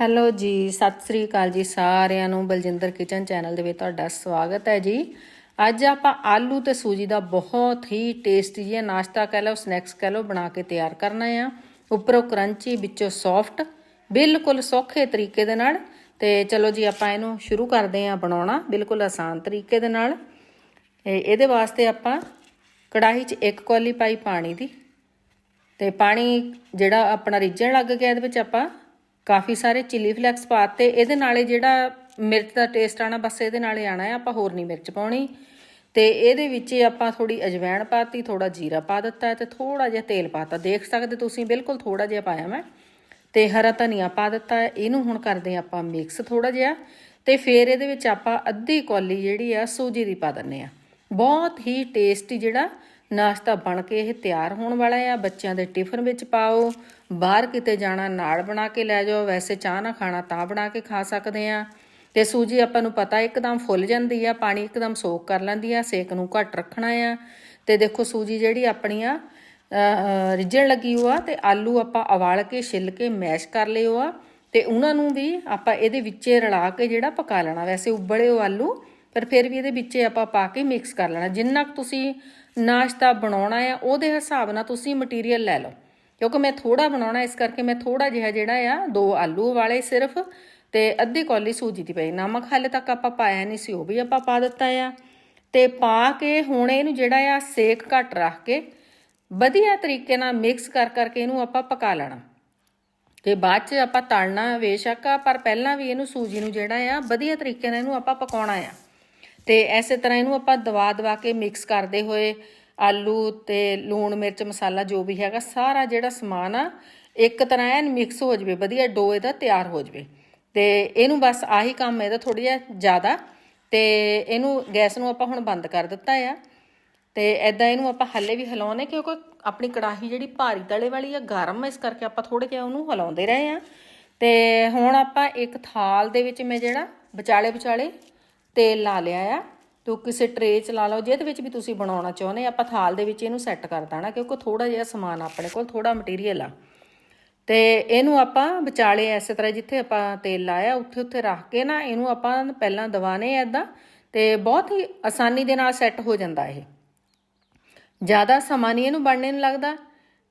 Hello ਜੀ, ਸਤਿ ਸ੍ਰੀ ਅਕਾਲ ਜੀ ਸਾਰਿਆਂ ਨੂੰ, ਬਲਜਿੰਦਰ ਕਿਚਨ ਚੈਨਲ ਦੇ ਵਿੱਚ ਤੁਹਾਡਾ ਸਵਾਗਤ ਹੈ ਜੀ। ਅੱਜ ਆਪਾਂ ਆਲੂ ਤੇ ਸੂਜੀ ਦਾ ਬਹੁਤ ਹੀ ਟੇਸਟੀ ਜਿਹਾ ਨਾਸ਼ਤਾ ਕਹਿ ਲਓ, ਸਨੈਕਸ ਕਹਿ ਲਓ, ਬਣਾ ਕੇ ਤਿਆਰ ਕਰਨਾ ਆ। ਉੱਪਰੋਂ ਕਰੰਚੀ, ਵਿੱਚੋਂ ਸੌਫਟ, ਬਿਲਕੁਲ ਸੌਖੇ ਤਰੀਕੇ ਦੇ ਨਾਲ। ਤੇ ਚਲੋ ਜੀ, ਆਪਾਂ ਇਹਨੂੰ ਸ਼ੁਰੂ ਕਰਦੇ ਹਾਂ ਬਣਾਉਣਾ, ਬਿਲਕੁਲ ਆਸਾਨ ਤਰੀਕੇ ਦੇ ਨਾਲ। ਇਹਦੇ ਵਾਸਤੇ ਆਪਾਂ ਕੜਾਹੀ 'ਚ ਇੱਕ ਕੌਲੀ ਪਾਈ ਪਾਣੀ ਦੀ। ਤੇ ਪਾਣੀ ਜਿਹੜਾ ਆਪਣਾ ਰਿੱਝਣ ਲੱਗ ਗਿਆ, ਇਹਦੇ ਵਿੱਚ ਆਪਾਂ ਕਾਫੀ ਸਾਰੇ ਚਿੱਲੀ ਫਲੈਕਸ ਪਾਤੇ ਇਹਦੇ ਨਾਲੇ ਜਿਹੜਾ ਮਿਰਚ ਦਾ ਟੇਸਟ ਆਣਾ, ਬਸ ਇਹਦੇ ਨਾਲੇ ਆਣਾ ਹੈ, ਆਪਾਂ ਹੋਰ ਨਹੀਂ ਮਿਰਚ ਪਾਉਣੀ। ਤੇ ਇਹਦੇ ਵਿੱਚ ਆਪਾਂ ਥੋੜੀ ਅਜਵੈਣ ਪਾਤੀ ਥੋੜਾ ਜੀਰਾ ਪਾ ਦਿੱਤਾ ਤੇ ਥੋੜਾ ਜਿਹਾ ਤੇਲ ਪਾਤਾ ਦੇਖ ਸਕਦੇ ਤੁਸੀਂ, ਬਿਲਕੁਲ ਥੋੜਾ ਜਿਹਾ ਪਾਇਆ ਮੈਂ। ਤੇ ਹਰਾ ਧਨੀਆ ਪਾ ਦਿੱਤਾ ਇਹਨੂੰ ਹੁਣ ਕਰਦੇ ਹਾਂ ਆਪਾਂ ਮਿਕਸ ਥੋੜਾ ਜਿਹਾ। ਤੇ ਫਿਰ ਇਹਦੇ ਵਿੱਚ ਆਪਾਂ ਅੱਧੀ ਕੌਲੀ ਜਿਹੜੀ ਆ ਸੂਜੀ ਦੀ ਪਾ ਦਿੰਨੇ ਆ ਬਹੁਤ ਹੀ ਟੇਸਟੀ ਜਿਹੜਾ ਨਾਸ਼ਤਾ ਬਣ ਕੇ ਇਹ ਤਿਆਰ ਹੋਣ ਵਾਲਾ ਆ। ਬੱਚਿਆਂ ਦੇ ਟਿਫਨ ਵਿੱਚ ਪਾਓ। ਬਾਹਰ ਕਿਤੇ ਜਾਣਾ, ਨਾਲ ਬਣਾ ਕੇ ਲੈ ਜਾਓ। ਵੈਸੇ ਚਾਹ ਨਾ ਖਾਣਾ ਤਾਂ ਬਣਾ ਕੇ ਖਾ ਸਕਦੇ ਆ। ਤੇ ਸੂਜੀ ਆਪਾਂ ਨੂੰ ਪਤਾ ਇੱਕਦਮ ਫੁੱਲ ਜਾਂਦੀ ਆ, ਪਾਣੀ ਇੱਕਦਮ ਸੋਕ ਕਰ ਲੈਂਦੀ ਆ, ਸੇਕ ਨੂੰ ਘੱਟ ਰੱਖਣਾ ਆ। ਤੇ ਦੇਖੋ ਸੂਜੀ ਜਿਹੜੀ ਆਪਣੀ ਆ ਰਿੱਝਣ ਲੱਗੀ ਹੋ ਆ ਤੇ ਆਲੂ ਆਪਾਂ ਉਬਾਲ ਕੇ, ਛਿੱਲ ਕੇ, ਮੈਸ਼ ਕਰ ਲਿਓ ਆ। ਤੇ ਉਹਨਾਂ ਨੂੰ ਵੀ ਆਪਾਂ ਇਹਦੇ ਵਿੱਚੇ ਰਲਾ ਕੇ ਜਿਹੜਾ ਪਕਾ ਲੈਣਾ। ਵੈਸੇ ਉਬਲੇ ਉਹ ਆਲੂ ਪਰ ਫਿਰ ਵੀ ਇਹਦੇ ਵਿੱਚ ਆਪਾਂ ਪਾ ਕੇ ਮਿਕਸ ਕਰ ਲੈਣਾ। ਜਿੰਨਾ ਕੁ ਤੁਸੀਂ ਨਾਸ਼ਤਾ ਬਣਾਉਣਾ ਆ, ਉਹਦੇ ਹਿਸਾਬ ਨਾਲ ਤੁਸੀਂ ਮਟੀਰੀਅਲ ਲੈ ਲਓ। ਕਿਉਂਕਿ ਮੈਂ ਥੋੜਾ ਬਣਾਉਣਾ, ਇਸ ਕਰਕੇ ਮੈਂ ਥੋੜਾ ਜਿਹਾ ਜਿਹੜਾ ਆ, ਦੋ ਆਲੂ ਵਾਲੇ ਸਿਰਫ ਤੇ ਅੱਧੀ ਕੌਲੀ ਸੂਜੀ ਦੀ ਪਈ। ਨਮਕ ਹਾਲੇ ਤੱਕ ਆਪਾਂ ਪਾਇਆ ਨਹੀਂ ਸੀ, ਉਹ ਵੀ ਆਪਾਂ ਪਾ ਦਿੱਤਾ ਆ। ਤੇ ਪਾ ਕੇ ਹੁਣ ਇਹਨੂੰ ਜਿਹੜਾ ਆ, ਸੇਕ ਘੱਟ ਰੱਖ ਕੇ ਵਧੀਆ ਤਰੀਕੇ ਨਾਲ ਮਿਕਸ ਕਰ ਕਰਕੇ ਇਹਨੂੰ ਆਪਾਂ ਪਕਾ ਲੈਣਾ। ਤੇ ਬਾਅਦ ਚ ਆਪਾਂ ਤਲਣਾ, ਬੇਸ਼ੱਕ ਆ, ਪਰ ਪਹਿਲਾਂ ਵੀ ਇਹਨੂੰ ਸੂਜੀ ਨੂੰ ਜਿਹੜਾ ਆ, ਵਧੀਆ ਤਰੀਕੇ ਨਾਲ ਇਹਨੂੰ ਆਪਾਂ ਪਕਾਉਣਾ ਆ। ਤੇ ਐਸੇ ਤਰ੍ਹਾਂ ਇਹਨੂੰ ਆਪਾਂ ਦਵਾ ਦਵਾ ਕੇ ਮਿਕਸ ਕਰਦੇ ਹੋਏ ਆਲੂ ਤੇ ਲੂਣ, ਮਿਰਚ, ਮਸਾਲਾ ਜੋ ਵੀ ਹੈਗਾ, ਸਾਰਾ ਜਿਹੜਾ ਸਮਾਨ ਆ, ਇੱਕ ਤਰ੍ਹਾਂ ਐਨ ਮਿਕਸ ਹੋ ਜਵੇ, ਵਧੀਆ ਡੋ ਇਹਦਾ ਤਿਆਰ ਹੋ ਜਵੇ। ਤੇ ਇਹਨੂੰ ਬਸ ਆਹੀ ਕੰਮ ਇਹਦਾ ਥੋੜਾ ਜਿਹਾ ਜ਼ਿਆਦਾ, ਤੇ ਇਹਨੂੰ ਗੈਸ ਨੂੰ ਆਪਾਂ ਹੁਣ ਬੰਦ ਕਰ ਦਿੱਤਾ ਆ। ਤੇ ਐਦਾਂ ਇਹਨੂੰ ਆਪਾਂ ਹੱਲੇ ਵੀ ਹਿਲਾਉਣੇ ਕਿਉਂਕਿ ਆਪਣੀ ਕੜਾਹੀ ਜਿਹੜੀ ਭਾਰੀ ਤਲੇ ਵਾਲੀ ਆ, ਗਰਮ ਇਸ ਕਰਕੇ ਆਪਾਂ ਥੋੜੇ ਜਿਹਾ ਉਹਨੂੰ ਹਿਲਾਉਂਦੇ ਰਹੇ ਆ। ਤੇ ਹੁਣ ਆਪਾਂ ਇੱਕ ਥਾਲ ਦੇ ਵਿੱਚ ਮੈਂ ਜਿਹੜਾ ਵਿਚਾਲੇ ਵਿਚਾਲੇ ਤੇਲ ਲਾ ਲਿਆ ਆ। ਤੋ ਕਿਸੇ ਟਰੇ 'ਚ ਲਾ ਲਓ, ਜਿਹਦੇ ਵਿੱਚ ਵੀ ਤੁਸੀਂ ਬਣਾਉਣਾ ਚਾਹੁੰਦੇ ਆਪਾਂ ਥਾਲ ਦੇ ਵਿੱਚ ਇਹਨੂੰ ਸੈੱਟ ਕਰ ਦੇਣਾ, ਕਿਉਂਕਿ ਥੋੜਾ ਜਿਹਾ ਸਮਾਨ ਆਪਣੇ ਕੋਲ ਥੋੜਾ ਮਟੀਰੀਅਲ ਆ। ਤੇ ਇਹਨੂੰ ਆਪਾਂ ਵਿਚਾਲੇ ਐਸੇ ਤਰ੍ਹਾਂ ਜਿੱਥੇ ਆਪਾਂ ਤੇਲ ਲਾਇਆ, ਉੱਥੇ ਉੱਥੇ ਰੱਖ ਕੇ ਨਾ ਇਹਨੂੰ ਆਪਾਂ ਪਹਿਲਾਂ ਦਵਾਨੇ ਐਦਾਂ ਤੇ ਬਹੁਤ ਹੀ ਆਸਾਨੀ ਦੇ ਨਾਲ ਸੈੱਟ ਹੋ ਜਾਂਦਾ ਇਹ। ਜ਼ਿਆਦਾ ਸਮਾਂ ਨਹੀਂ ਇਹਨੂੰ ਬਣਨੇ ਨੂੰ ਲੱਗਦਾ,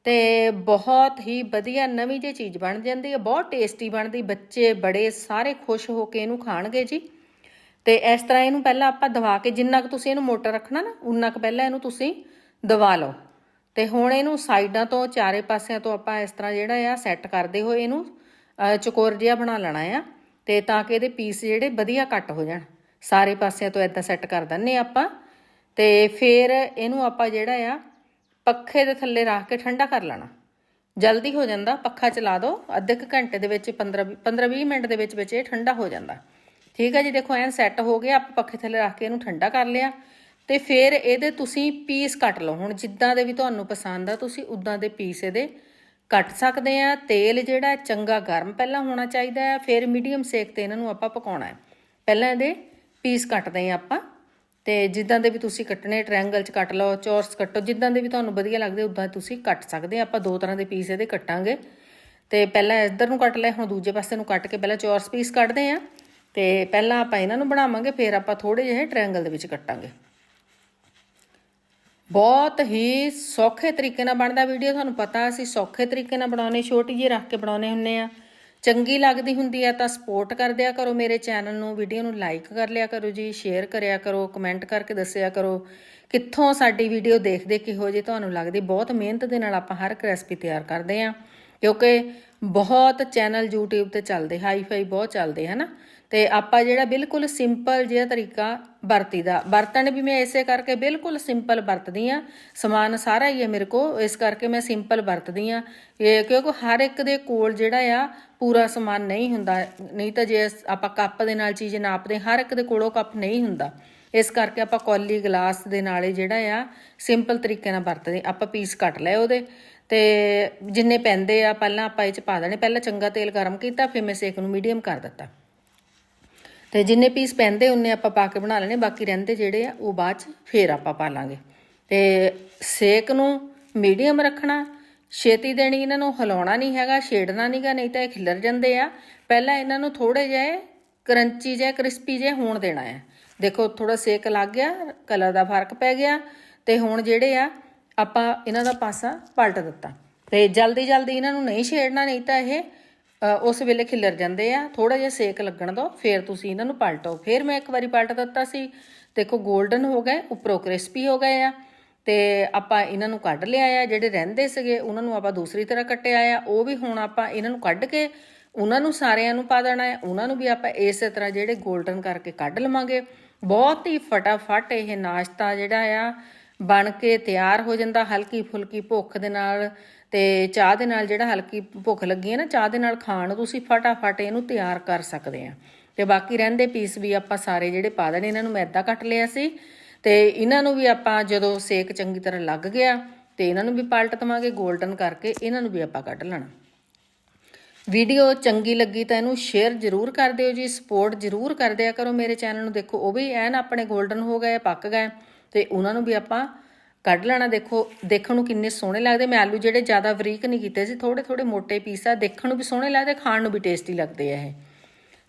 ਤੇ ਬਹੁਤ ਹੀ ਵਧੀਆ ਨਵੀਂ ਜਿਹੀ ਚੀਜ਼ ਬਣ ਜਾਂਦੀ ਹੈ ਬਹੁਤ ਟੇਸਟੀ ਬਣਦੀ, ਬੱਚੇ ਬੜੇ ਸਾਰੇ ਖੁਸ਼ ਹੋ ਕੇ ਇਹਨੂੰ ਖਾਣਗੇ ਜੀ। ਤੇ ਇਸ ਤਰ੍ਹਾਂ ਇਹਨੂੰ ਪਹਿਲਾਂ ਆਪਾਂ ਦਵਾ ਕੇ, ਜਿੰਨਾ ਕੁ ਤੁਸੀਂ ਇਹਨੂੰ ਮੋਟਾ ਰੱਖਣਾ ਨਾ, ਉਨਾ ਕੁ ਪਹਿਲਾਂ ਇਹਨੂੰ ਤੁਸੀਂ ਦਵਾ ਲਓ। ਤੇ ਹੁਣ ਇਹਨੂੰ ਸਾਈਡਾਂ ਤੋਂ, ਚਾਰੇ ਪਾਸਿਆਂ ਤੋਂ ਆਪਾਂ ਇਸ ਤਰ੍ਹਾਂ ਜਿਹੜਾ ਆ ਸੈੱਟ ਕਰਦੇ ਹੋਏ ਇਹਨੂੰ ਚਕੋਰ ਜਿਹਾ ਬਣਾ ਲੈਣਾ ਆ। ਤੇ ਤਾਂ ਕਿ ਇਹਦੇ ਪੀਸ ਜਿਹੜੇ ਵਧੀਆ ਕੱਟ ਹੋ ਜਾਣ। ਸਾਰੇ ਪਾਸਿਆਂ ਤੋਂ ਇਦਾਂ ਸੈੱਟ ਕਰ ਦਿੰਨੇ ਆਪਾਂ। ਤੇ ਫਿਰ ਇਹਨੂੰ ਆਪਾਂ ਜਿਹੜਾ ਆ, ਪੱਖੇ ਦੇ ਥੱਲੇ ਰੱਖ ਕੇ ਠੰਡਾ ਕਰ ਲੈਣਾ। ਜਲਦੀ ਹੋ ਜਾਂਦਾ, ਪੱਖਾ ਚਲਾ ਦਿਓ ਅੱਧੇ ਕੁ ਘੰਟੇ ਦੇ ਵਿੱਚ 15 15 20 ਮਿੰਟ ਦੇ ਵਿੱਚ ਵਿੱਚ ਇਹ ਠੰਡਾ ਹੋ ਜਾਂਦਾ। ਠੀਕ ਹੈ ਜੀ, ਦੇਖੋ ਐਨ ਸੈੱਟ ਹੋ ਗਿਆ, ਆਪਾਂ ਪੱਖੇ ਥੱਲੇ ਰੱਖ ਕੇ ਇਹਨੂੰ ਠੰਡਾ ਕਰ ਲਿਆ। ਤੇ ਫਿਰ ਇਹਦੇ ਤੁਸੀਂ ਪੀਸ ਕੱਟ ਲਓ। ਹੁਣ ਜਿੱਦਾਂ ਦੇ ਵੀ ਤੁਹਾਨੂੰ ਪਸੰਦ ਆ, ਤੁਸੀਂ ਉਦਾਂ ਦੇ ਪੀਸ ਇਹਦੇ ਕੱਟ ਸਕਦੇ ਆ। ਤੇਲ ਜਿਹੜਾ ਚੰਗਾ ਗਰਮ ਪਹਿਲਾਂ ਹੋਣਾ ਚਾਹੀਦਾ ਹੈ, ਫਿਰ ਮੀਡੀਅਮ ਸੇਕ ਤੇ ਇਹਨਾਂ ਨੂੰ ਆਪਾਂ ਪਕਾਉਣਾ ਹੈ। ਪਹਿਲਾਂ ਇਹਦੇ ਪੀਸ ਕੱਟਦੇ ਆ ਆਪਾਂ। ਤੇ ਜਿੱਦਾਂ ਦੇ ਵੀ ਤੁਸੀਂ ਕੱਟਣੇ ਟ੍ਰਾਇੰਗਲ ਚ ਕੱਟ ਲਓ, ਚੌਰਸ ਕੱਟੋ, ਜਿੱਦਾਂ ਦੇ ਵੀ ਤੁਹਾਨੂੰ ਵਧੀਆ ਲੱਗਦੇ, ਉਦਾਂ ਤੁਸੀਂ ਕੱਟ ਸਕਦੇ ਆ। ਆਪਾਂ ਦੋ ਤਰ੍ਹਾਂ ਦੇ ਪੀਸ ਇਹਦੇ ਕੱਟਾਂਗੇ। ਤੇ ਪਹਿਲਾਂ ਇੱਧਰ ਨੂੰ ਕੱਟ ਲਿਆ, ਹੁਣ ਦੂਜੇ ਪਾਸੇ ਨੂੰ ਕੱਟ ਕੇ ਪਹਿਲਾਂ ਚੌਰਸ ਪੀਸ ਕੱਟਦੇ ਆ ਤੇ ਪਹਿਲਾਂ ਆਪਾਂ ਇਹਨਾਂ ਨੂੰ ਬਣਾਵਾਂਗੇ, ਫਿਰ ਆਪਾਂ ਥੋੜੇ ਜਿਹੇ ਟ੍ਰਾਇੰਗਲ ਦੇ ਵਿੱਚ ਕੱਟਾਂਗੇ। ਬਹੁਤ ਹੀ ਸੌਖੇ ਤਰੀਕੇ ਨਾਲ ਬਣਦਾ ਵੀਡੀਓ ਤੁਹਾਨੂੰ ਪਤਾ ਅਸੀਂ ਸੌਖੇ ਤਰੀਕੇ ਨਾਲ ਬਣਾਉਨੇ ਛੋਟੀ ਜਿਹੀ ਰੱਖ ਕੇ ਬਣਾਉਨੇ ਹੁੰਨੇ ਆ। ਚੰਗੀ ਲੱਗਦੀ ਹੁੰਦੀ ਆ ਤਾਂ ਸਪੋਰਟ ਕਰ ਦਿਆ ਕਰੋ ਮੇਰੇ ਚੈਨਲ ਨੂੰ ਵੀਡੀਓ ਨੂੰ ਲਾਈਕ ਕਰ ਲਿਆ ਕਰੋ ਜੀ ਸ਼ੇਅਰ ਕਰਿਆ ਕਰੋ ਕਮੈਂਟ ਕਰਕੇ ਦੱਸਿਆ ਕਰੋ ਕਿੱਥੋਂ ਸਾਡੀ ਵੀਡੀਓ ਦੇਖਦੇ ਕਿਹੋ ਜਿਹੀ ਤੁਹਾਨੂੰ ਲੱਗਦੀ। ਬਹੁਤ ਮਿਹਨਤ ਦੇ ਨਾਲ ਆਪਾਂ ਹਰ ਇੱਕ ਰੈਸਪੀ ਤਿਆਰ ਕਰਦੇ ਆ, ਕਿਉਂਕਿ ਬਹੁਤ ਚੈਨਲ YouTube ਤੇ ਚੱਲਦੇ ਹਾਈ ਫਾਈ ਬਹੁਤ ਚੱਲਦੇ, ਹਨਾ? ਤੇ ਆਪਾਂ ਜਿਹੜਾ ਬਿਲਕੁਲ ਸਿੰਪਲ ਜਿਹਾ ਤਰੀਕਾ ਵਰਤੀ ਦਾ ਵਰਤਣ ਵੀ ਮੈਂ ਇਸੇ ਕਰਕੇ ਬਿਲਕੁਲ ਸਿੰਪਲ ਵਰਤਦੀ ਆ ਸਮਾਨ ਸਾਰਾ ਹੀ ਹੈ ਮੇਰੇ ਕੋਲ, ਇਸ ਕਰਕੇ ਮੈਂ ਸਿੰਪਲ ਵਰਤਦੀ ਆ ਇਹ ਕਿਉਂਕਿ ਹਰ ਇੱਕ ਦੇ ਕੋਲ ਜਿਹੜਾ ਆ, ਪੂਰਾ ਸਮਾਨ ਨਹੀਂ ਹੁੰਦਾ। ਨਹੀਂ ਤਾਂ ਜੇ ਆਪਾਂ ਕੱਪ ਦੇ ਨਾਲ ਚੀਜ਼ ਨਾਪਦੇ ਹਰ ਇੱਕ ਦੇ ਕੋਲੋਂ ਕੱਪ ਨਹੀਂ ਹੁੰਦਾ। ਇਸ ਕਰਕੇ ਆਪਾਂ ਕੌਲੀ ਗਲਾਸ ਦੇ ਨਾਲੇ ਜਿਹੜਾ ਆ, ਸਿੰਪਲ ਤਰੀਕੇ ਨਾਲ ਵਰਤਦੇ ਆਪਾਂ ਪੀਸ ਕੱਟ ਲਏ ਉਹਦੇ ਤੇ ਜਿੰਨੇ ਪੈਂਦੇ ਆ, ਪਹਿਲਾਂ ਆਪਾਂ ਇਹ ਚ ਪਾ ਦੇਣੇ। ਪਹਿਲਾਂ ਚੰਗਾ ਤੇਲ ਗਰਮ ਕੀਤਾ, ਫਿਰ ਮੈਂ ਸੇਕ ਨੂੰ ਮੀਡੀਅਮ ਕਰ ਦਿੱਤਾ। ਤੇ ਜਿੰਨੇ ਪੀਸ ਪੈਂਦੇ, ਉਹਨੇ ਆਪਾਂ ਪਾ ਕੇ ਬਣਾ ਲੈਣੇ। ਬਾਕੀ ਰਹਿੰਦੇ ਜਿਹੜੇ ਆ, ਉਹ ਬਾਅਦ ਚ ਫੇਰ ਆਪਾਂ ਪਾ ਲਾਂਗੇ। ਤੇ ਸੇਕ ਨੂੰ ਮੀਡੀਅਮ ਰੱਖਣਾ। ਛੇਤੀ ਦੇਣੀ ਇਹਨਾਂ ਨੂੰ, ਹਿਲਾਉਣਾ ਨਹੀਂ ਹੈਗਾ, ਛੇੜਨਾ ਨਹੀਂਗਾ, ਨਹੀਂ ਤਾਂ ਇਹ ਖਿਲਰ ਜਾਂਦੇ ਆ। ਪਹਿਲਾਂ ਇਹਨਾਂ ਨੂੰ ਥੋੜੇ ਜਿਹੇ ਕਰੰਚੀ ਜਿਹੇ ਕ੍ਰਿਸਪੀ ਜਿਹੇ ਹੋਣ ਦੇਣਾ ਹੈ ਦੇਖੋ ਥੋੜਾ ਸੇਕ ਲੱਗ ਗਿਆ ਕਲਰ ਦਾ ਫ਼ਰਕ ਪੈ ਗਿਆ। ਤੇ ਹੁਣ ਜਿਹੜੇ ਆ, ਆਪਾਂ ਇਹਨਾਂ ਦਾ ਪਾਸਾ ਪਲਟ ਦਿੱਤਾ। ਤੇ ਜਲਦੀ ਜਲਦੀ ਇਹਨਾਂ ਨੂੰ ਨਹੀਂ ਛੇੜਨਾ, ਨਹੀਂ ਤਾਂ ਇਹ ਉਸ ਵੇਲੇ ਖਿਲਰ ਜਾਂਦੇ ਆ ਥੋੜਾ ਜਿਹਾ ਸੇਕ ਲੱਗਣ ਦੋ, ਫਿਰ ਤੁਸੀਂ ਇਹਨਾਂ ਨੂੰ ਪਲਟੋ। ਫਿਰ ਮੈਂ ਇੱਕ ਵਾਰੀ ਪਲਟ ਦਿੱਤਾ ਸੀ। ਦੇਖੋ 골ਡਨ ਹੋ ਗਏ, ਉੱਪਰੋਂ ਕ੍ਰਿਸਪੀ ਹੋ ਗਏ ਆ। ਤੇ ਆਪਾਂ ਇਹਨਾਂ ਨੂੰ ਕੱਢ ਲਿਆ ਆ, ਜਿਹੜੇ ਰਹਿੰਦੇ ਸੀਗੇ, ਉਹਨਾਂ ਨੂੰ ਆਪਾਂ ਦੂਸਰੀ ਤਰ੍ਹਾਂ ਕੱਟਿਆ ਆ। ਉਹ ਵੀ ਹੁਣ ਆਪਾਂ ਇਹਨਾਂ ਨੂੰ ਕੱਢ ਕੇ ਉਹਨਾਂ ਨੂੰ ਸਾਰਿਆਂ ਨੂੰ ਪਾ ਦੇਣਾ ਹੈ ਉਹਨਾਂ ਨੂੰ ਵੀ ਆਪਾਂ ਇਸੇ ਤਰ੍ਹਾਂ ਜਿਹੜੇ 골ਡਨ ਕਰਕੇ ਕੱਢ ਲਵਾਂਗੇ। ਬਹੁਤ ਹੀ ਫਟਾਫਟ ਇਹ ਨਾਸ਼ਤਾ ਜਿਹੜਾ ਆ, ਬਣ ਕੇ ਤਿਆਰ ਹੋ ਜਾਂਦਾ ਹਲਕੀ ਫੁਲਕੀ ਭੁੱਖ ਦੇ ਨਾਲ। ਤੇ ਚਾਹ ਦੇ ਨਾਲ ਜਿਹੜਾ ਹਲਕੀ ਭੁੱਖ ਲੱਗੀ ਹੈ ਨਾ, ਚਾਹ ਦੇ ਨਾਲ ਖਾਣ ਤੁਸੀਂ ਫਟਾਫਟ ਇਹਨੂੰ ਤਿਆਰ ਕਰ ਸਕਦੇ ਆ। ਤੇ ਬਾਕੀ ਰਹਿੰਦੇ ਪੀਸ ਵੀ ਆਪਾਂ ਸਾਰੇ ਜਿਹੜੇ ਪਾ ਦੇਣੇ, ਇਹਨਾਂ ਨੂੰ ਮੈਂ ਏਦਾਂ ਕੱਟ ਲਿਆ ਸੀ। ਤੇ ਇਹਨਾਂ ਨੂੰ ਵੀ ਆਪਾਂ ਜਦੋਂ ਸੇਕ ਚੰਗੀ ਤਰ੍ਹਾਂ ਲੱਗ ਗਿਆ, ਤੇ ਇਹਨਾਂ ਨੂੰ ਵੀ ਪਲਟ ਦਵਾਂਗੇ 골ਡਨ ਕਰਕੇ ਇਹਨਾਂ ਨੂੰ ਵੀ ਆਪਾਂ ਕੱਢ ਲੈਣਾ। ਵੀਡੀਓ ਚੰਗੀ ਲੱਗੀ ਤਾਂ ਇਹਨੂੰ ਸ਼ੇਅਰ ਜ਼ਰੂਰ ਕਰ ਦਿਓ ਜੀ ਸਪੋਰਟ ਜ਼ਰੂਰ ਕਰ ਦਿਆ ਕਰੋ ਮੇਰੇ ਚੈਨਲ ਨੂੰ। ਦੇਖੋ, ਉਹ ਵੀ ਐਨ ਆਪਣੇ 골ਡਨ ਹੋ ਗਏ, ਪੱਕ ਗਏ, ਤੇ ਉਹਨਾਂ ਨੂੰ ਵੀ ਆਪਾਂ ਕੱਢ ਲੈਣਾ, ਦੇਖੋ, ਦੇਖਣ ਨੂੰ ਕਿੰਨੇ ਸੋਹਣੇ ਲੱਗਦੇ। ਮੈਂ ਆਲੂ ਜਿਹੜੇ ਜ਼ਿਆਦਾ ਬਰੀਕ ਨਹੀਂ ਕੀਤੇ ਸੀ ਥੋੜੇ ਥੋੜੇ ਮੋٹے ਪੀਸ ਆ, ਦੇਖਣ ਨੂੰ ਵੀ ਸੋਹਣੇ ਲੱਗਦੇ, ਖਾਣ ਨੂੰ ਵੀ ਟੇਸਟੀ ਲੱਗਦੇ ਆ ਇਹ।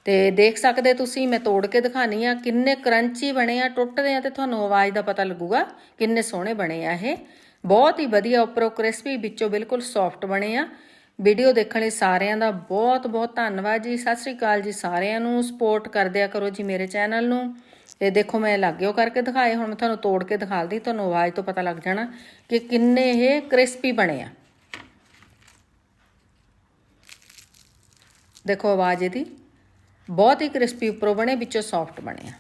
ਤੇ ਦੇਖ ਸਕਦੇ ਤੁਸੀਂ, ਮੈਂ ਤੋੜ ਕੇ ਦਿਖਾਣੀ ਆ, ਕਿੰਨੇ ਕਰੰਚੀ ਬਣੇ ਆ, ਟੁੱਟਦੇ ਆ ਤੇ ਤੁਹਾਨੂੰ ਆਵਾਜ਼ ਦਾ ਪਤਾ ਲੱਗੂਗਾ ਕਿੰਨੇ ਸੋਹਣੇ ਬਣੇ ਆ ਇਹ। ਬਹੁਤ ਹੀ ਵਧੀਆ, ਉੱਪਰੋਂ ਕ੍ਰਿਸਪੀ ਵਿੱਚੋਂ ਬਿਲਕੁਲ ਸੌਫਟ ਬਣੇ ਆ। ਵੀਡੀਓ ਦੇਖਣ ਲਈ ਸਾਰਿਆਂ ਦਾ ਬਹੁਤ ਬਹੁਤ ਧੰਨਵਾਦ ਜੀ। ਸਤਿ ਸ੍ਰੀ ਅਕਾਲ ਜੀ ਸਾਰਿਆਂ ਨੂੰ। ਸਪੋਰਟ ਕਰਦਿਆ ਕਰੋ ਜੀ ਮੇਰੇ ਚੈਨਲ ਨੂੰ। ਇਹ ਦੇਖੋ ਮੈਂ ਲੱਗਿਓ ਕਰਕੇ ਦਿਖਾਏ, ਹੁਣ ਮੈਂ ਤੁਹਾਨੂੰ ਤੋੜ ਕੇ ਦਿਖਾਲਦੀ, ਤੁਹਾਨੂੰ ਆਵਾਜ਼ ਤੋਂ ਪਤਾ ਲੱਗ ਜਾਣਾ ਕਿ ਕਿੰਨੇ ਇਹ ਕ੍ਰਿਸਪੀ ਬਣੇ ਆ। ਦੇਖੋ ਆਵਾਜ਼ ਇਹਦੀ, ਬਹੁਤ ਹੀ ਕ੍ਰਿਸਪੀ ਉੱਪਰੋਂ ਬਣੇ, ਵਿੱਚੋਂ ਸੌਫਟ ਬਣੇ ਆ।